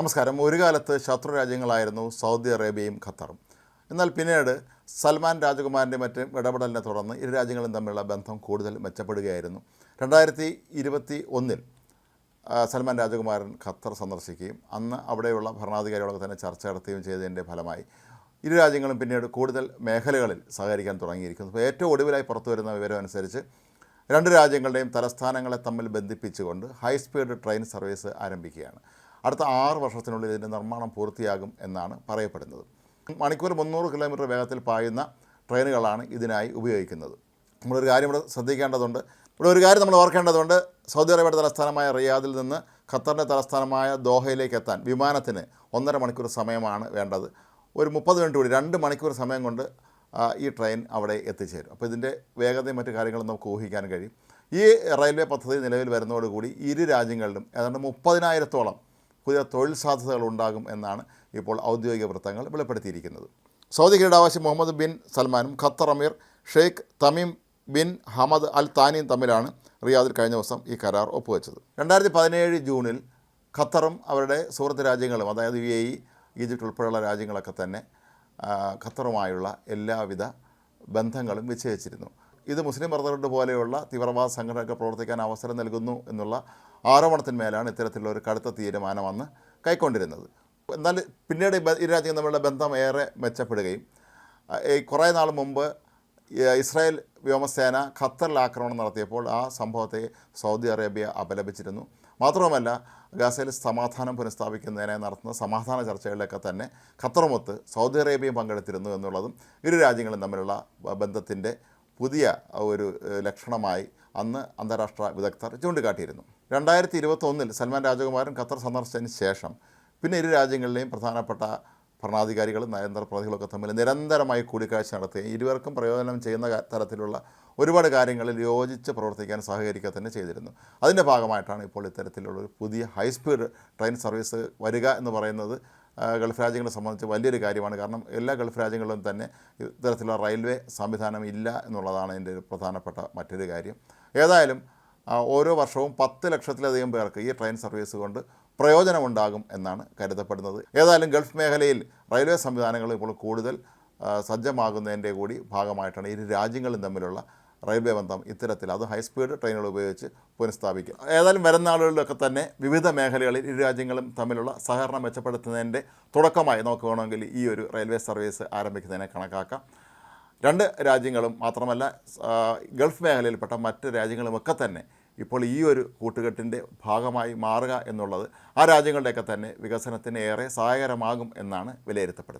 നമസ്കാരം. ഒരു കാലത്ത് ശത്രു രാജ്യങ്ങളായിരുന്നു സൗദി അറേബ്യയും ഖത്തറും. എന്നാൽ പിന്നീട് സൽമാൻ രാജകുമാരന്റെ മറ്റും ഇടപെടലിനെ തുടർന്ന് ഇരു രാജ്യങ്ങളും തമ്മിലുള്ള ബന്ധം കൂടുതൽ മെച്ചപ്പെടുകയായിരുന്നു. രണ്ടായിരത്തി ഇരുപത്തി ഒന്നിൽ സൽമാൻ രാജകുമാരൻ ഖത്തർ സന്ദർശിക്കുകയും അന്ന് അവിടെയുള്ള ഭരണാധികാരികളൊക്കെ തന്നെ ചർച്ച നടത്തുകയും ചെയ്തതിന്റെ ഫലമായി ഇരു രാജ്യങ്ങളും പിന്നീട് കൂടുതൽ മേഖലകളിൽ സഹകരിക്കാൻ തുടങ്ങിയിരിക്കുന്നു. അപ്പോൾ ഏറ്റവും ഒടുവിലായി പുറത്തു വരുന്ന വിവരം അനുസരിച്ച് രണ്ട് രാജ്യങ്ങളുടെയും തലസ്ഥാനങ്ങളെ തമ്മിൽ ബന്ധിപ്പിച്ചുകൊണ്ട് ഹൈ സ്പീഡ് ട്രെയിൻ സർവീസ് ആരംഭിക്കുകയാണ്. അടുത്ത ആറ് വർഷത്തിനുള്ളിൽ ഇതിന്റെ നിർമ്മാണം പൂർത്തിയാകും എന്നാണ് പറയപ്പെടുന്നത്. മണിക്കൂർ മുന്നൂറ് കിലോമീറ്റർ വേഗത്തിൽ പായുന്ന ട്രെയിനുകളാണ് ഇതിനായി ഉപയോഗിക്കുന്നത്. നമ്മളൊരു കാര്യം ഇവിടെ ശ്രദ്ധിക്കേണ്ടതുണ്ട്. ഇവിടെ ഒരു കാര്യം നമ്മൾ ഓർക്കേണ്ടതുണ്ട്. സൗദി അറേബ്യയുടെ തലസ്ഥാനമായ റിയാദിൽ നിന്ന് ഖത്തറിന്റെ തലസ്ഥാനമായ ദോഹയിലേക്ക് എത്താൻ വിമാനത്തിന് ഒന്നര മണിക്കൂർ സമയമാണ് വേണ്ടത്. ഒരു മുപ്പത് മിനിറ്റ് കൂടി രണ്ട് മണിക്കൂർ സമയം കൊണ്ട് ഈ ട്രെയിൻ അവിടെ എത്തിച്ചേരും. അപ്പോൾ ഇതിന്റെ വേഗതയും മറ്റു കാര്യങ്ങളും നമുക്ക് ഊഹിക്കാൻ കഴിയും. ഈ റെയിൽവേ പദ്ധതി നിലവിൽ വരുന്നതോടുകൂടി ഇരു രാജ്യങ്ങളിലും ഏതാണ്ട് മുപ്പതിനായിരത്തോളം പുതിയ തൊഴിൽ സാധ്യതകൾ ഉണ്ടാകും എന്നാണ് ഇപ്പോൾ ഔദ്യോഗിക വൃത്തങ്ങൾ വെളിപ്പെടുത്തിയിരിക്കുന്നത്. സൗദി കിരീടാവാസി മുഹമ്മദ് ബിൻ സൽമാനും ഖത്തർ അമീർ Sheikh Tamim bin Hamad Al താനിയും തമ്മിലാണ് റിയാദിൽ കഴിഞ്ഞ ദിവസം ഈ കരാർ ഒപ്പുവെച്ചത്. രണ്ടായിരത്തി പതിനേഴ് ജൂണിൽ ഖത്തറും അവരുടെ സുഹൃത്ത് രാജ്യങ്ങളും അതായത് യു എ ഇ ഈജിപ്റ്റ് ഉൾപ്പെടെയുള്ള രാജ്യങ്ങളൊക്കെ തന്നെ ഖത്തറുമായുള്ള എല്ലാവിധ ബന്ധങ്ങളും വിച്ഛേദിച്ചിരുന്നു. ഇത് മുസ്ലിം ബ്രദർഹുഡ് പോലെയുള്ള തീവ്രവാദ സംഘടനകൾക്ക് പ്രവർത്തിക്കാൻ അവസരം നൽകുന്നു എന്നുള്ള ആരോപണത്തിന്മേലാണ് ഇത്തരത്തിലുള്ള ഒരു കടുത്ത തീരുമാനം അന്ന് കൈക്കൊണ്ടിരുന്നത്. എന്നാൽ പിന്നീട് ഈ രാജ്യങ്ങൾ തമ്മിലുള്ള ബന്ധം ഏറെ മെച്ചപ്പെടുകയും കുറേ നാൾ മുമ്പ് ഇസ്രായേൽ വ്യോമസേന ഖത്തറിൽ ആക്രമണം നടത്തിയപ്പോൾ ആ സംഭവത്തെ സൗദി അറേബ്യ അപലപിച്ചിരുന്നു. മാത്രവുമല്ല ഗാസയിൽ സമാധാനം പുനഃസ്ഥാപിക്കുന്നതിനായി നടത്തുന്ന സമാധാന ചർച്ചകളിലൊക്കെ തന്നെ ഖത്തറുമൊത്ത് സൗദി അറേബ്യയും പങ്കെടുത്തിരുന്നു എന്നുള്ളതും ഇരു രാജ്യങ്ങളും തമ്മിലുള്ള ബന്ധത്തിന്റെ പുതിയ ഒരു ലക്ഷണമായി അന്ന് അന്താരാഷ്ട്ര വിദഗ്ധർ ചൂണ്ടിക്കാട്ടിയിരുന്നു. രണ്ടായിരത്തി ഇരുപത്തൊന്നിൽ സൽമാൻ രാജകുമാരൻ ഖത്തർ സന്ദർശിച്ചതിന് ശേഷം പിന്നെ ഇരു രാജ്യങ്ങളിലെയും പ്രധാനപ്പെട്ട ഭരണാധികാരികളും നയതന്ത്ര പ്രതികളൊക്കെ തമ്മിൽ നിരന്തരമായി കൂടിക്കാഴ്ച നടത്തുകയും ഇരുവർക്കും പ്രയോജനം ചെയ്യുന്ന തരത്തിലുള്ള ഒരുപാട് കാര്യങ്ങളിൽ യോജിച്ച് പ്രവർത്തിക്കാൻ സഹകരിക്കുക തന്നെ ചെയ്തിരുന്നു. അതിന്റെ ഭാഗമായിട്ടാണ് ഇപ്പോൾ ഇത്തരത്തിലുള്ള ഒരു പുതിയ ഹൈസ്പീഡ് ട്രെയിൻ സർവീസ് വരിക എന്ന് പറയുന്നത് ഗൾഫ് രാജ്യങ്ങളെ സംബന്ധിച്ച് വലിയൊരു കാര്യമാണ്. കാരണം എല്ലാ ഗൾഫ് രാജ്യങ്ങളിലും തന്നെ ഇത്തരത്തിലുള്ള റെയിൽവേ സംവിധാനം ഇല്ല എന്നുള്ളതാണ് എന്റെ ഒരു പ്രധാനപ്പെട്ട മറ്റൊരു കാര്യം. ഏതായാലും ഓരോ വർഷവും പത്ത് ലക്ഷത്തിലധികം പേർക്ക് ഈ ട്രെയിൻ സർവീസ് കൊണ്ട് പ്രയോജനമുണ്ടാകും എന്നാണ് കരുതപ്പെടുന്നത്. ഏതായാലും ഗൾഫ് മേഖലയിൽ റെയിൽവേ സംവിധാനങ്ങൾ ഇപ്പോൾ കൂടുതൽ സജ്ജമാകുന്നതിന്റെ കൂടി ഭാഗമായിട്ടാണ് ഇരു രാജ്യങ്ങളും തമ്മിലുള്ള റെയിൽവേ ബന്ധം ഇത്തരത്തിൽ അത് ഹൈസ്പീഡ് ട്രെയിനുകൾ ഉപയോഗിച്ച് പുനഃസ്ഥാപിക്കും. ഏതായാലും വരുന്ന ആളുകളിലൊക്കെ തന്നെ വിവിധ മേഖലകളിൽ ഇരു രാജ്യങ്ങളും തമ്മിലുള്ള സഹകരണം മെച്ചപ്പെടുത്തുന്നതിന്റെ തുടക്കമായി നമുക്ക് ഈ ഒരു റെയിൽവേ സർവീസ് ആരംഭിക്കുന്നതിനെ കണക്കാക്കാം. രണ്ട് രാജ്യങ്ങളും മാത്രമല്ല ഗൾഫ് മേഖലയിൽപ്പെട്ട മറ്റ് രാജ്യങ്ങളുമൊക്കെ തന്നെ ഇപ്പോൾ ഈ ഒരു കൂട്ടുകെട്ടിന്റെ ഭാഗമായി മാറുക എന്നുള്ളത് ആ രാജ്യങ്ങളുടെയൊക്കെ തന്നെ വികസനത്തിന് ഏറെ സഹായകരമാകും എന്നാണ് വിലയിരുത്തപ്പെടുന്നത്.